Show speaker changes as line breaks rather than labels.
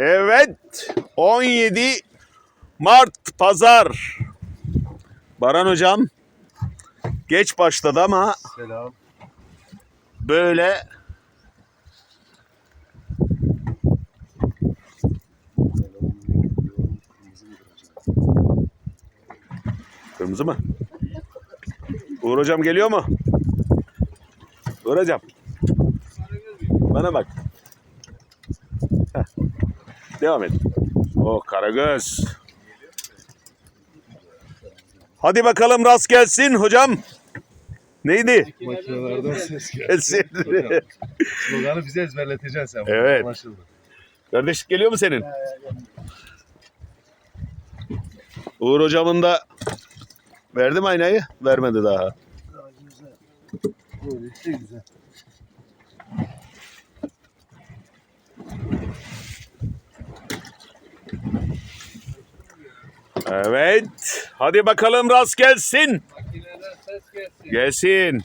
Evet. 17 Mart Pazar. Baran hocam geç başladı ama
Selam.
böyle Kırmızı mı? Uğur hocam geliyor mu? Uğur hocam. Bana bak. Heh. Devam et. Oh Karagöz. Hadi bakalım rast gelsin hocam. Neydi?
Makinelerden ses.
Gelsin.
Hocam, Sloganı bize ezberleteceksin sen.
Evet.
Anlaşıldı.
Kardeşlik geliyor mu senin? Uğur hocamın da verdi mi aynayı? Vermedi daha.
Böyle işte güzel.
Evet. Hadi bakalım rast gelsin.
Makineden ses gelsin.
Gelsin.